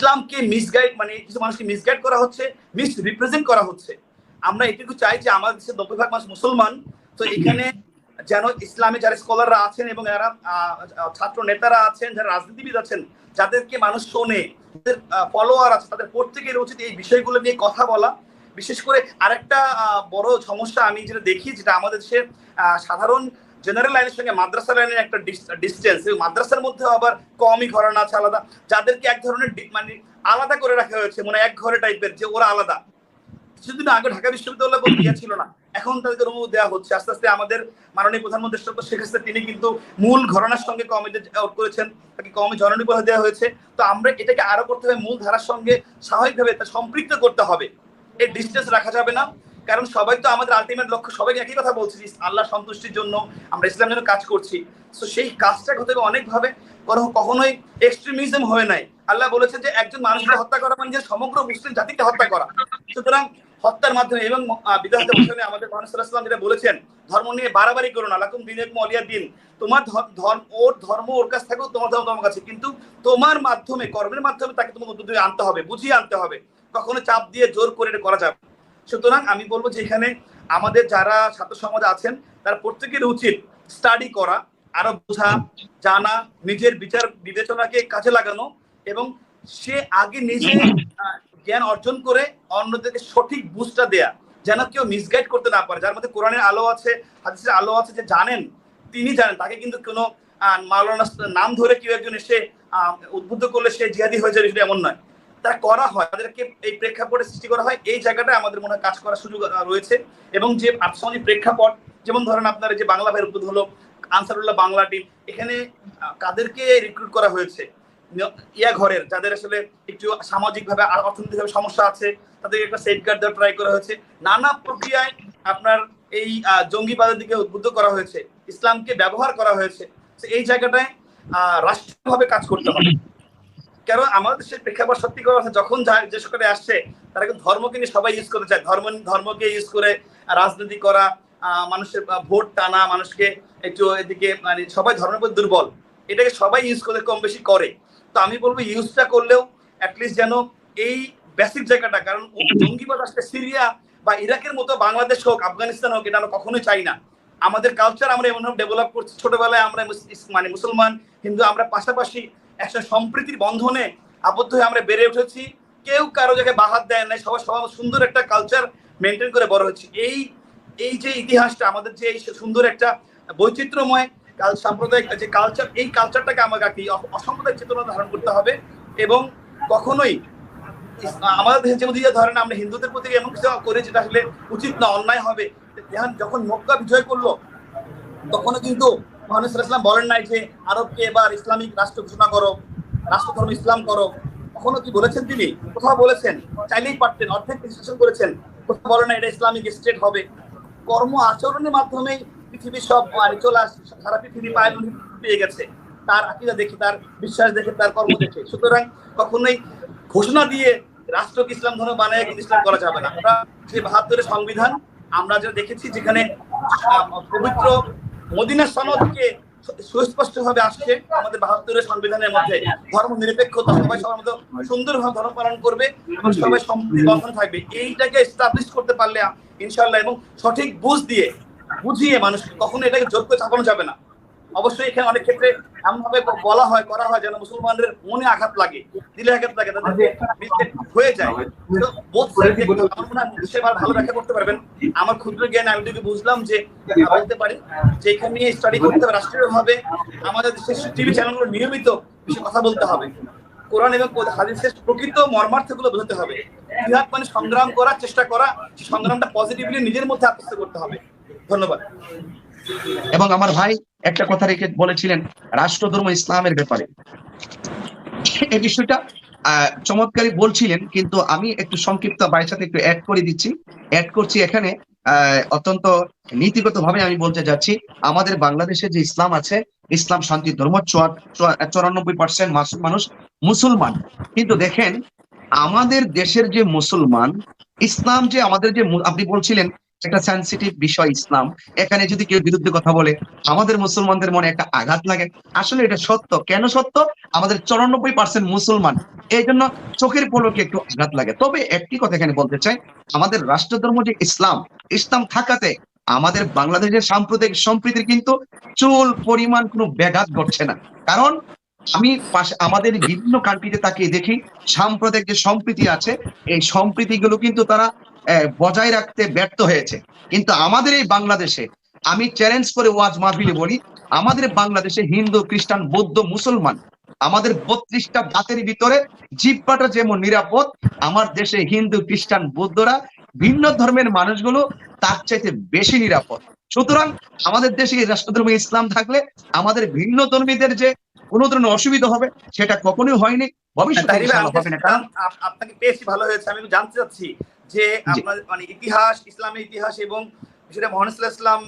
ইসলামকে মিসগাইড মানে কিছু মানুষকে মিসগাইড করা হচ্ছে মিস রিপ্রেজেন্ট করা হচ্ছে। আমরা এটুকু চাই যে আমাদের দেশের নব্বই ভাগ মানুষ মুসলমান। তো এখানে যেন ইসলামে যারা স্কলাররা আছেন এবং যারা ছাত্র নেতারা আছেন, যারা রাজনীতিবিদ আছেন, যাদেরকে মানুষ শোনে ফলোয়ার আছে, তাদের প্রত্যেকের উচিত এই বিষয়গুলো নিয়ে কথা বলা। বিশেষ করে আরেকটা বড় সমস্যা আমি যেটা দেখি, যেটা আমাদের দেশের সাধারণ জেনারেল লাইনের সঙ্গে মাদ্রাসা লাইনের একটা ডিস্টেন্স মাদ্রাসার মধ্যে আবার কমই ঘরানা আছে আলাদা। যাদেরকে এক ধরনের মানে আলাদা করে রাখা হয়েছে মানে এক ঘরে টাইপের যে ওরা আলাদা। কিছুদিন আগে ঢাকা বিশ্ববিদ্যালয় কোনো ইয়ে ছিল না। এখন তাদেরকে অনুমতি দেওয়া হচ্ছে। আস্তে আস্তে আমাদের মাননীয় প্রধানমন্ত্রী ডক্টর শেখ হাসিনা, তিনি কিন্তু মূল ঘরানার সঙ্গে কমিটি আউট করেছেন, তাকে কমি জননী বলে দেওয়া হয়েছে। তো আমরা এটাকে আরও করতে হবে, মূল ধারার সঙ্গে স্বাভাবিকভাবে তা সম্পৃক্ত করতে হবে। এই ডিস্টেন্স রাখা যাবে না। কারণ সবাই তো আমাদের আলটিমেট লক্ষ্য, সবাই একই কথা বলছি যে আল্লাহ সন্তুষ্টির জন্য আমরা ইসলাম জন্য কাজ করছি। তো সেই কাজটা হতে হবে অনেকভাবে। কখনো- কখনোই এক্সট্রিমিজম হয়ে নাই। আল্লাহ বলেছে যে একজন মানুষকে হত্যা করা মানে যে সমগ্র মুসলিম জাতিকে হত্যা করা। সুতরাং হত্যার মাধ্যমে এবং বিদাহত হোসেনে আমাদের মানুষের যেটা বলেছেন, ধর্ম নিয়ে বাড়াবাড়ি করো না। লাকুম দিন মলিয়া দিন। তোমার ধর্ম, ওর ধর্ম, ওর কাছ থাকুক তোমার ধর্ম তোমার কাছে। কিন্তু তোমার মাধ্যমে, কর্মের মাধ্যমে তাকে তোমাকে আনতে হবে, বুঝিয়ে আনতে হবে। কখনো চাপ দিয়ে জোর করে এটা করা যাবে। সুতরাং আমি বলব যে এখানে আমাদের যারা ছাত্র সমাজ আছেন, তার প্রত্যেকের উচিত স্টাডি করা, আরও বোঝা, জানা, নিজের বিচার বিবেচনাকে কাজে লাগানো এবং সে আগে নিজে জ্ঞান অর্জন করে অন্যদেরকে সঠিক বুঝটা দেয়া, যেন কেউ মিসগাইড করতে না পারে। যার মধ্যে কোরআনের আলো আছে, হাদিসের আলো আছে যে জানেন, তিনি জানেন, তাকে কিন্তু কোনো মাওলানা নাম ধরে কেউ একজন এসে উদ্বুদ্ধ করলে সে জিহাদি হয়ে যাবে এমন নয়। তারা করা হয়, তাদেরকে এই প্রেক্ষাপটে সৃষ্টি করা হয়, এই জায়গাটায় আমাদের মনে হয় কাজ করার সুযোগ রয়েছে। এবং যে আর্থসামাজিক প্রেক্ষাপট, যেমন ধরেন আপনার যে বাংলা ভাইয়ের উদ্বোধ হলো আনসারুল্লাহ বাংলা টিম, এখানে কাদেরকে রিক্রুট করা হয়েছে? ইয়া ঘরের, যাদের আসলে একটু সামাজিকভাবে অর্থনৈতিকভাবে সমস্যা আছে, তাদেরকে একটা সেফ গার্ড দেওয়ার ট্রাই করা হয়েছে। নানা প্রক্রিয়ায় আপনার এই জঙ্গিবাদের দিকে উদ্বুদ্ধ করা হয়েছে, ইসলামকে ব্যবহার করা হয়েছে। তো এই জায়গাটায় রাষ্ট্রীয়ভাবে কাজ করতে হবে। কারণ আমাদের দেশের প্রেক্ষাপট সত্যি হচ্ছে, যখন যা- সরকারে আসছে তারা কিন্তু ধর্মকে নিয়ে সবাই ইউজ করতে চায়। ধর্ম ধর্মকে ইউজ করে রাজনীতি করা মানুষের ভোট টানা মানুষকে একটু এদিকে মানে সবাই ধর্মের প্রতি দুর্বল। এটাকে সবাই ইউজ করে কম বেশি করে। তো আমি বলব ইউজটা করলেও অ্যাটলিস্ট যেন এই বেসিক জায়গাটা কারণ জঙ্গিবাদ আসলে সিরিয়া বা ইরাকের মতো বাংলাদেশ হোক আফগানিস্তান হোক এটা আমরা কখনোই চাই না। আমাদের কালচার আমরা এমন ডেভেলপ করছি। ছোটবেলায় আমরা মানে মুসলমান হিন্দু আমরা পাশাপাশি একটা সম্প্রীতির বন্ধনে আবদ্ধ হয়ে আমরা বেড়ে উঠেছি। কেউ কারও জায়গায় বাহাত দেয় নাই, সবার সবার সুন্দর একটা কালচার মেনটেন করে বড় হচ্ছে এই এই যে ইতিহাসটা, আমাদের যে এই সুন্দর একটা বৈচিত্র্যময় কাল, সাম্প্রদায়িক যে কালচার এই কালচারটাকে আমাকে অসাম্প্রদায়িক চেতনা ধারণ করতে হবে এবং কখনোই আমাদের দেশে দিয়ে ধরেন আমরা হিন্দুদের প্রতি এমন কিছু করে যেটা আসলে উচিত না, অন্যায় হবে। যখন মক্কা বিজয় করল, তখনও কিন্তু ইসলাম বলেন নাই যে, আরবকে এবার ইসলামিক রাষ্ট্র ঘোষণা করো রাষ্ট্র ধর্ম ইসলাম করো। কখনো কি বলেছেন তিনি? কোথাও বলেছেন, চাইলেই পারতেন, অর্ধেক বিশ্লেষণ করেছেন। কোথাও বলেন না এটা ইসলামিক স্টেট হবে। কর্ম আচরণের মাধ্যমেই পৃথিবীর সব চলে আসছে, সারা পৃথিবী পায়ে পেয়ে গেছে। তার আকিদা দেখে, তার বিশ্বাস দেখে, তার কর্ম দেখে। সুতরাং কখনোই ঘোষণা দিয়ে রাষ্ট্রকে ইসলাম ধর্ম বানায় ইসলাম করা যাবে না। আমরা যে বাহাত্তরের সংবিধান, আমরা যেটা দেখেছি যেখানে পবিত্র মদিনা সনদকে সুস্পষ্ট ভাবে আসছে। আমাদের বাহাত্তরের সংবিধানের মধ্যে ধর্ম নিরপেক্ষতা সবাই সবার মতো সুন্দরভাবে ধর্ম পালন করবে এবং সবাই সম্প্রীতি বন্ধন থাকবে। এইটাকে এস্টাবলিশ করতে পারলে ইনশাল্লাহ এবং সঠিক বুঝ দিয়ে, বুঝিয়ে মানুষকে কখনো এটাকে জোর করে চাপানো যাবে না। অবশ্যই এখানে অনেক ক্ষেত্রে এমন ভাবে বলা হয় করা হয় যেন মুসলমানদের মনে আঘাত লাগে দিলে আঘাত লাগে তাদের হয়ে যায়। তো both side দেখতে হবে। আমার মনে হয় সে ভালো ব্যাখ্যা করতে পারবেন। আমার ক্ষুদ্র জ্ঞান আমি যদি বুঝলাম যে আহ, বলতে পারি যে এখানে নিয়ে স্টাডি করতে হবে রাষ্ট্রীয় ভাবে আমাদের দেশের টিভি চ্যানেলগুলো নিয়মিত বিষয়ে কথা বলতে হবে। কোরআন এবং হাদিসের প্রকৃত মর্মার্থগুলো বোঝাতে হবে। জিহাদ মানে সংগ্রাম করার চেষ্টা করা সংগ্রামটা পজিটিভলি নিজের মধ্যে আত্মস্থ করতে হবে। ধন্যবাদ। এবং আমার ভাই একটা কথা রেখে বলেছিলেন রাষ্ট্রধর্ম ইসলামের ব্যাপারে। এই বিষয়টা আহ, চমৎকারই বলছিলেন কিন্তু আমি একটু সংক্ষিপ্ত ভাইয়ের সাথে একটু অ্যাড করে দিচ্ছি। অ্যাড করছি এখানে অত্যন্ত নীতিগত ভাবে আমি বলতে যাচ্ছি আমাদের বাংলাদেশে যে ইসলাম আছে ইসলাম শান্তি ধর্ম চুরানব্বই পার্সেন্ট মানুষ মুসলমান। কিন্তু দেখেন আমাদের দেশের যে মুসলমান ইসলাম যে আমাদের যে আপনি বলছিলেন একটা সেন্সিটিভ বিষয় ইসলাম। এখানে যদি কেউ বিরুদ্ধে কথা বলে, আমাদের মুসলমানদের মনে একটা আঘাত লাগে। আসলে এটা সত্য। কেন সত্য? আমাদের চুরানব্বই পার্সেন্ট মুসলমান। এই জন্য চোখের পলকে একটু আঘাত লাগে। তবে একটি কথা এখানে বলতে চাই। আমাদের রাষ্ট্রধর্ম যে ইসলাম ইসলাম থাকাতে আমাদের বাংলাদেশের সাম্প্রদায়িক সম্প্রীতির কিন্তু চুল পরিমাণ কোনো ব্যাঘাত ঘটছে না। কারণ আমি পাশে, আমাদের বিভিন্ন কান্ট্রিতে তাকিয়ে দেখি, সাম্প্রদায়িক যে সম্প্রীতি আছে, এই সম্প্রীতিগুলো কিন্তু তারা বজায় রাখতে ব্যর্থ হয়েছে। কিন্তু আমাদের এই বাংলাদেশে আমি চ্যালেঞ্জ করে ওয়াজ মাহফিলে বলি আমাদের বাংলাদেশে হিন্দু খ্রিস্টান বৌদ্ধ মুসলমান আমাদের বত্রিশটা জাতের ভিতরে জিব্বাটা যেমন নিরাপদ আমার দেশে হিন্দু খ্রিস্টান বৌদ্ধরা ভিন্ন ধর্মের মানুষগুলো তার চাইতে বেশি নিরাপদ। সুতরাং আমাদের দেশে রাষ্ট্রধর্ম ইসলাম থাকলে আমাদের ভিন্ন ধর্মীদের যে কোনো ধরনের অসুবিধা হবে সেটা কখনোই হয়নি। ভবিষ্যতে কারণ আপনাকে বেশি ভালো হয়েছে আমি জানতে চাচ্ছি। যে আপনার মানে ইতিহাস ইসলামের ইতিহাস এবং সেটা মোহাম্মদ ইসলাম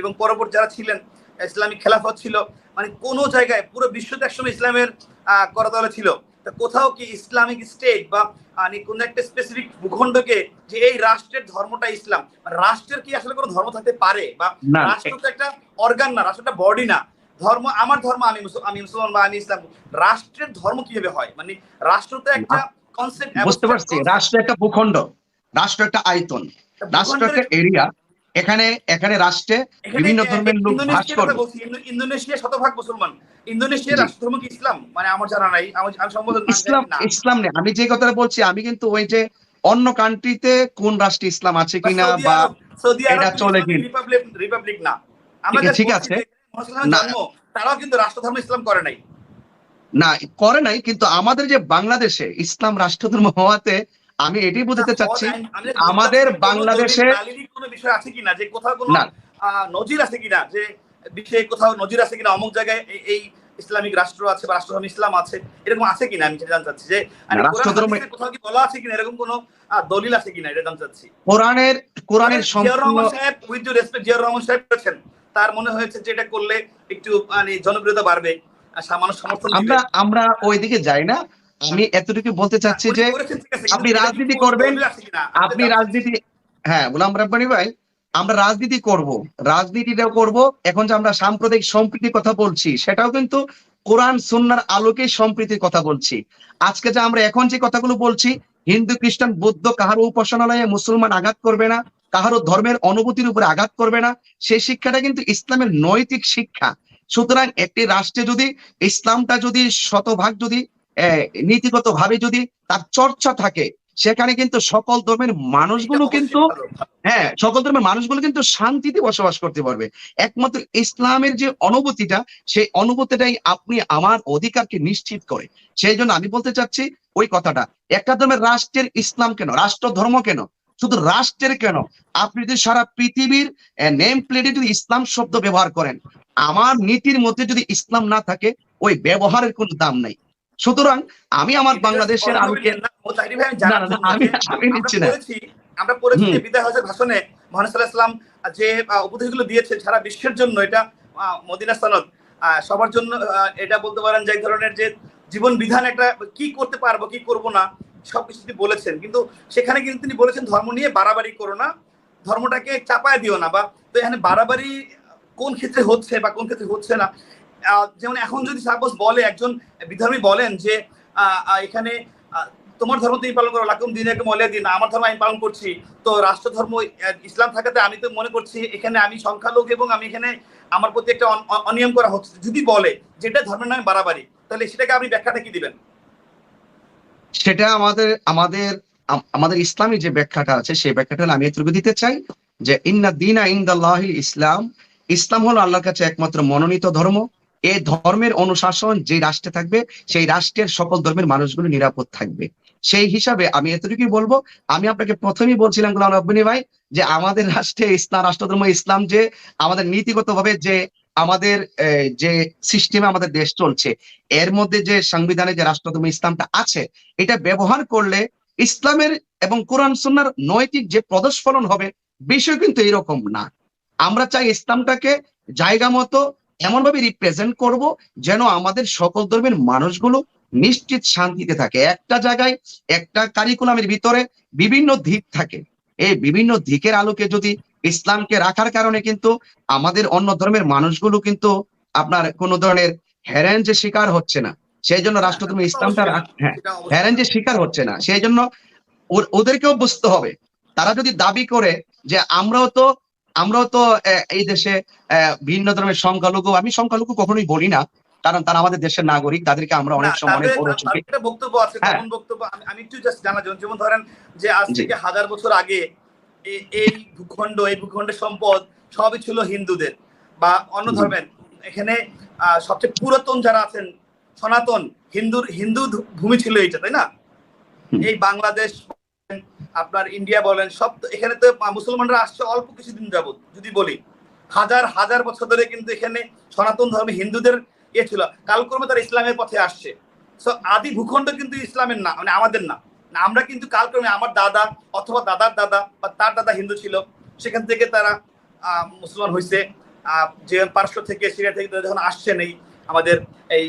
এবং পরবর্তী যারা ছিলেন ইসলামিক খেলাফত ছিল মানে কোন জায়গায় পুরো বিশ্বতে একসময় ইসলামের করতলে ছিল। তা কোথাও কি ইসলামিক স্টেট বা কোন একটা স্পেসিফিক ভূখণ্ডকে যে এই রাষ্ট্রের ধর্মটা ইসলাম রাষ্ট্রের কি আসলে কোনো ধর্ম থাকতে পারে? বা রাষ্ট্র তো একটা অর্গান না রাষ্ট্র একটা বডি না। ধর্ম আমার ধর্ম আমি আমি মুসলমান বা আমি ইসলাম রাষ্ট্রের ধর্ম কীভাবে হয়? মানে রাষ্ট্র তো একটা কনসেপ্ট বুঝতে পারছি রাষ্ট্র একটা ভূখণ্ড। রাষ্ট্র একটা আয়তন। রাষ্ট্র একটা এরিয়া এখানে এখানে রাষ্ট্রে বিভিন্ন ধর্মের লোক বাস করবে। ইন্দোনেশিয়া শতভাগ মুসলমান। ইন্দোনেশিয়ার জি। রাষ্ট্রধর্ম কি ইসলাম? মানে আমার জানা নাই আমি সম্ভবত ইসলাম ইসলাম নেই। আমি যে কথাটা বলছি আমি কিন্তু ওই যে অন্য কান্ট্রিতে কোন রাষ্ট্রে ইসলাম আছে কিনা বা সৌদি আরব এটা চলে কি? রিপাবলিক রিপাবলিক না। আমরা ঠিক- আছে। তারাও কিন্তু রাষ্ট্রধর্ম ইসলাম করে নাই। না করে নাই কিন্তু আমাদের যে বাংলাদেশে ইসলাম রাষ্ট্রধর্ম হওয়াতে আমি এটাই বোঝাতে চাচ্ছি আমাদের বাংলাদেশে- কোনো বিষয় আছে কিনা যে কোথাও কোনো। নজির আছে কিনা যে বিশ্বে কোথাও নজির আছে কিনা অমুক জায়গায় এই- ইসলামিক রাষ্ট্র আছে বা রাষ্ট্রধর্ম ইসলাম আছে এরকম আছে কিনা আমি সেটা জানতে চাচ্ছি যে মানে রাষ্ট্রধর্মে- কোথাও কি বলা আছে কিনা এরকম কোনো দলিল আছে কিনা এটা জানতে চাচ্ছি কোরআনের কোরআনের সম্পূর্ণ সাহেব with you respect Ziaur Rahman সাহেব করেছেন তার মনে হয়েছে যে এটা করলে একটু মানে জনপ্রিয়তা বাড়বে মানুষ সমর্থন আমরা আমরা ওইদিকে যাই না। আমি এতটুকু বলতে চাচ্ছি যে আপনি রাজনীতি করবেন? আপনি রাজনীতি হ্যাঁ গোলাম রাব্বানি ভাই আমরা রাজনীতি করব। রাজনীতিটা করব। এখন যে আমরা সাম্প্রদায়িক সম্প্রীতির কথা বলছি সেটাও কিন্তু কোরআন সুন্নার আলোকে সম্প্রীতির কথা বলছি। আজকে যে আমরা এখন যে কথাগুলো বলছি হিন্দু খ্রিস্টান বৌদ্ধ কাহারও উপাসনালয়ে মুসলমান আঘাত করবে না কাহারও ধর্মের অনুভূতির উপরে আঘাত করবে না সেই শিক্ষাটা কিন্তু ইসলামের নৈতিক শিক্ষা। সুতরাং একটি রাষ্ট্রে যদি ইসলামটা যদি শতভাগ যদি নীতিগত ভাবে যদি তার চর্চা থাকে সেখানে কিন্তু সকল ধর্মের মানুষগুলো কিন্তু হ্যাঁ সকল ধর্মের মানুষগুলো কিন্তু শান্তিতে বসবাস করতে পারবে। একমাত্র ইসলামের যে অনুভূতিটা সেই অনুভূতিটাই আপনি আমার অধিকারকে নিশ্চিত করে। সেই জন্য আমি বলতে চাচ্ছি ওই কথাটা একটা ধর্মের রাষ্ট্রের ইসলাম কেন? রাষ্ট্র ধর্ম কেন? শুধু রাষ্ট্রের কেন? আপনি যদি সারা পৃথিবীর নেম প্লেটে যদি ইসলাম শব্দ ব্যবহার করেন আমার নীতির মধ্যে যদি ইসলাম না থাকে ওই ব্যবহারের কোনো দাম নাই। সুতরাং আমি আমার বাংলাদেশের আলোকে আমি নিচ্ছি আমরা না। পড়েছি, আমরা পড়েছি বিদায় হজের ভাষণে যে উপদেশগুলো দিয়েছেন সারা বিশ্বের জন্য এটা মদিনা সনদ। সবার জন্য এটা বলতে পারেন যে ধরনের যে জীবন বিধান একটা কি করতে পারব কি করব না সবকিছু তিনি বলেছেন। কিন্তু সেখানে কিন্তু তিনি বলেছেন ধর্ম নিয়ে বাড়াবাড়ি করো না ধর্মটাকে চাপায় দিও না বা তো এখানে বাড়াবাড়ি কোন ক্ষেত্রে হচ্ছে বা কোন ক্ষেত্রে হচ্ছে না? যেমন এখন যদি সাপোজ বলে, একজন বিধর্মী বলেন যে এখানে তোমার ধর্ম তুমি পালন করো, লাকুম দিনে মলিয়া দিন, আমার ধর্ম আমি পালন করছি, তো রাষ্ট্র ধর্ম ইসলাম থাকাতে আমি তো মনে করছি এখানে আমি সংখ্যালঘু এবং আমি এখানে আমার প্রতি একটা অনিয়ম করা হচ্ছে। যদি বলে যেটা ধর্মের নামে বাড়াবাড়ি, তাহলে সেটাকে আপনি ব্যাখ্যাটা কি দিবেন? সেটা আমাদের আমাদের, আম- আমাদের ইসলামী যে ব্যাখ্যাটা আছে, সেই ব্যাখ্যাটা আমি এতটুকু দিতে চাই যে, ইন্না দিনা ইন্দাল্লাহ ইসলাম ইসলাম হলো আল্লাহর কাছে একমাত্র মনোনীত ধর্ম। এই ধর্মের অনুশাসন যে রাষ্ট্রে থাকবে, সেই রাষ্ট্রের সকল ধর্মের মানুষগুলো নিরাপদ থাকবে। সেই হিসাবে আমি এতটুকুই বলব, আমি আপনাকে প্রথমেই বলছিলাম, গোলাম রব্বানী ভাই, যে আমাদের রাষ্ট্রে ইসলাম, রাষ্ট্রধর্ম, ইসলাম যে আমাদের নীতিগত ভাবে যে আমাদের যে সিস্টেমে আমাদের দেশ চলছে, এর মধ্যে যে সংবিধানে যে রাষ্ট্রধর্ম, ইসলামটা আছে, এটা ব্যবহার করলে ইসলামের এবং কোরআন সুন্নার নৈতিক যে প্রদর্শন হবে, বিষয় কিন্তু এরকম না। আমরা চাই ইসলামটাকে জায়গা মতো এমন ভাবে রিপ্রেজেন্ট করব যেন আমাদের সকল ধর্মের মানুষগুলো নিশ্চিত শান্তিতে থাকে। একটা জায়গায় একটা কারিকুলামের ভিতরে বিভিন্ন দিক থাকে। এই বিভিন্ন দিকের আলোকে যদি ইসলামকে রাখার কারণে কিন্তু আমাদের অন্য ধর্মের মানুষগুলো কিন্তু আপনার কোন ধরনের হ্যারেঞ্জের শিকার হচ্ছে না সেই জন্য রাষ্ট্রধর্ম ইসলামটা হ্যাঁ। হ্যারেঞ্জের শিকার হচ্ছে না সেই জন্য ওদেরকেও বুঝতে হবে। তারা যদি দাবি করে যে আমরাও তো আমরাও তো এই দেশে ভিন্ন ধর্মের সংখ্যালঘু আমি সংখ্যালঘু কখনোই বলি না কারণ তারা আমাদের দেশের নাগরিক তাদেরকে আমরা অনেক সময় অনেক বড় চোখে একটা বক্তব্য আছে হ্যাঁ। তেমন বক্তব্য আমি- একটু জাস্ট জানা যেমন- যেমন ধরেন যে আজ থেকে হাজার বছর আগে এই ভূখণ্ড এই ভূখণ্ডের সম্পদ সবই ছিল হিন্দুদের বা অন্য ধর্মের। এখানে সবচেয়ে পুরাতন যারা আছেন সনাতন হিন্দুর হিন্দু ভূমি ছিল এইটা তাই না? এই বাংলাদেশ আপনার ইন্ডিয়া বলেন, সব এখানে তো মুসলমানরা আসছে অল্প কিছুদিন যাবত যদি বলি। হাজার হাজার বছর ধরে কিন্তু এখানে সনাতন ধর্মে হিন্দুদের ইয়ে ছিল। কালক্রমে তারা ইসলামের পথে আসছে। সো আদি ভূখণ্ড কিন্তু ইসলামের না মানে আমাদের না। আমরা কিন্তু কালক্রমে আমার দাদা অথবা দাদার দাদা বা তার দাদা হিন্দু ছিল, সেখান থেকে তারা মুসলমান হয়েছে যে পার্শ্ব থেকে, সিরিয়া থেকে তারা যখন আসছেন এই আমাদের এই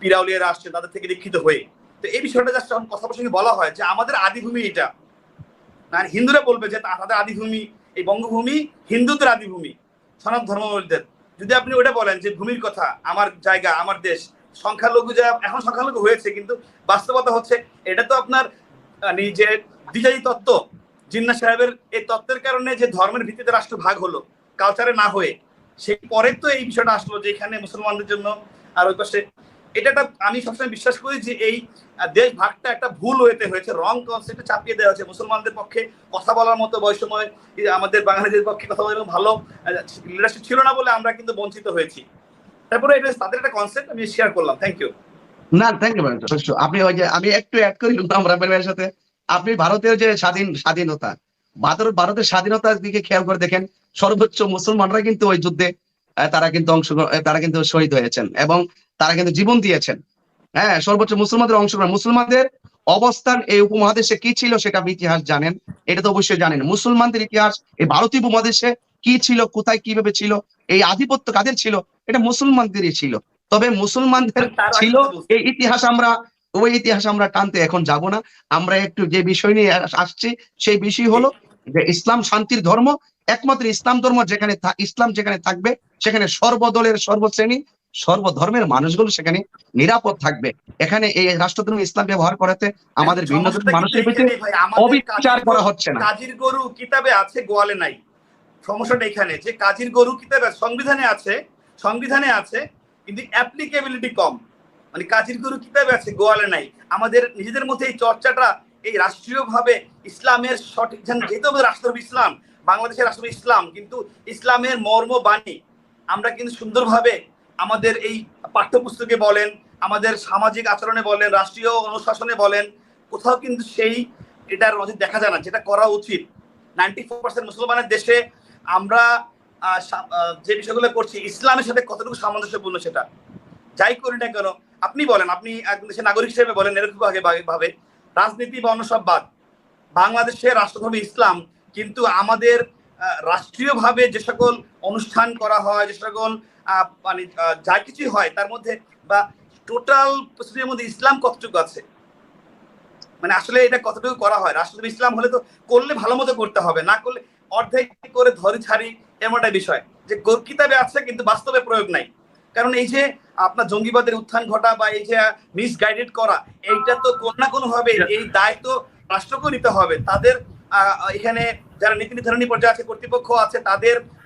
পিরাউলিয়ারা আসছে, তাদের থেকে দীক্ষিত হয়ে। তো এই বিষয়টা জাস্ট যখন কথা প্রসঙ্গে বলা হয় যে আমাদের আদিভূমি এটা। না হিন্দুরা বলবে যে তাদের আদিভূমি, এই বঙ্গভূমি হিন্দুদের আদিভূমি, সনাতন ধর্মাবলীদের যদি আপনি ওটা বলেন যে ভূমির কথা, আমার জায়গা, আমার দেশ, সংখ্যালঘু যা, এখন সংখ্যালঘু হয়েছে, কিন্তু বাস্তবতা হচ্ছে এটা তো আপনার নিজের দ্বিজাতি তত্ত্ব, জিন্না সাহেবের এই তত্ত্বের কারণে যে ধর্মের ভিত্তিতে রাষ্ট্র ভাগ হলো কালচারে না হয়ে, সেই পরে তো এই বিষয়টা আসলো যে এখানে মুসলমানদের জন্য আর ওই পাশে এটা একটা আমি সবসময় বিশ্বাস করি যে এই দেশ ভাগটা একটা ভুল হয়েতে হয়েছে রং কনসেপ্টে চাপিয়ে দেওয়া হয়েছে। মুসলমানদের পক্ষে কথা বলার মতো এই আমাদের বাঙালিদের পক্ষে কথা বলার ভালো লিডারশিপ ছিল না বলে আমরা কিন্তু বঞ্চিত হয়েছি। তারপরে এটা তাদের একটা কনসেপ্ট আমি শেয়ার করলাম। থ্যাংক ইউ না থ্যাংক ইউ আপনি ওই যে, আমি একটু অ্যাড করি আমরা ভাইয়ের সাথে। আপনি ভারতের যে স্বাধীন, স্বাধীনতা, ভারত, ভারতের স্বাধীনতার দিকে খেয়াল করে দেখেন, সর্বোচ্চ মুসলমানরা কিন্তু ওই যুদ্ধে তারা কিন্তু অংশগ্রহণ তারা কিন্তু শহীদ হয়েছেন এবং তারা কিন্তু জীবন দিয়েছেন। হ্যাঁ সর্বোচ্চ মুসলমানদের অংশগ্রহণ মুসলমানদের অবস্থান এই উপমহাদেশে কি ছিল সেটা আপনি ইতিহাস জানেন এটা তো অবশ্যই জানেন। মুসলমানদের ইতিহাস এই ভারতীয় উপমহাদেশে কি ছিল কোথায় কীভাবে ছিল এই আধিপত্য কাদের ছিল এটা মুসলমানদেরই ছিল। তবে মুসলমানদের ছিল এই ইতিহাস আমরা ওই ইতিহাস আমরা টানতে এখন যাব না। আমরা একটু যে বিষয় নিয়ে আসছি সেই বিষয় হলো যে ইসলাম শান্তির ধর্ম একমাত্র ইসলাম ধর্ম যেখানে ইসলাম যেখানে থাকবে সেখানে সর্বদলের সর্বশ্রেণী সর্বধর্মের মানুষগুলো সেখানে নিরাপদ থাকবে। এখানে এই রাষ্ট্রধর্ম ইসলাম ব্যবহার করাতে আমাদের ভিন্ন মানুষের ভিতরে অবিচার করা গরু- হচ্ছে না। কাজীর গরু কিতাবে আছে গোয়ালে নাই। সমস্যাটা এখানে যে কাজীর গরু কিতাবে সংবিধানে আছে সংবিধানে আছে কিন্তু অ্যাপ্লিকেবিলিটি কম। মানে কাজীর গরু কিতাবে আছে গোয়ালে নাই। আমাদের নিজেদের মধ্যে এই চর্চাটা এই রাষ্ট্রীয়ভাবে ইসলামের সঠিক যেহেতু রাষ্ট্র ইসলাম, বাংলাদেশের রাষ্ট্র ইসলাম, কিন্তু ইসলামের মর্ম বাণী, আমরা কিন্তু সুন্দরভাবে আমাদের এই পাঠ্যপুস্তকে বলেন, আমাদের সামাজিক আচরণে বলেন, রাষ্ট্রীয় অনুশাসনে বলেন, কোথাও কিন্তু সেই এটার নজির দেখা যায় না, যেটা করা উচিত। নাইনটি ফোর পার্সেন্ট মুসলমানের দেশে আমরা যে বিষয়গুলো করছি, ইসলামের সাথে কতটুকু সামঞ্জস্যপূর্ণ সেটা? যাই করি না কেন, আপনি বলেন, আপনি একজন দেশের নাগরিক হিসেবে বলেন, এরকম আগে ভাবে। রাজনীতি বা অন্য বাংলাদেশের রাষ্ট্রধর্ম ইসলাম কিন্তু আমাদের রাষ্ট্রীয়ভাবে যে সকল অনুষ্ঠান করা হয়, যে সকল মানে যা কিছুই হয়, তার মধ্যে বা টোটাল পৃথিবীর মধ্যে ইসলাম কতটুকু আছে? মানে আসলে এটা কতটুকু করা হয়? রাষ্ট্রধর্ম ইসলাম হলে তো করলে ভালো মতো করতে হবে, না করলে অর্ধেক করে ধরি ছাড়ি এমন একটা বিষয়। যে কিতাবে আছে কিন্তু বাস্তবে প্রয়োগ নাই। কারণ এই যে আপনার জঙ্গিবাদের উত্থান ঘটা বা এই যে মিসগাইডেড করা এইটা তো কোন না কোনো ভাবে এই দায় তো রাষ্ট্রকে নিতে হবে। তাদের আহ, এখানে যারা নীতি নির্ধারণী পর্যায়ে আছে কর্তৃপক্ষ আছে তাদের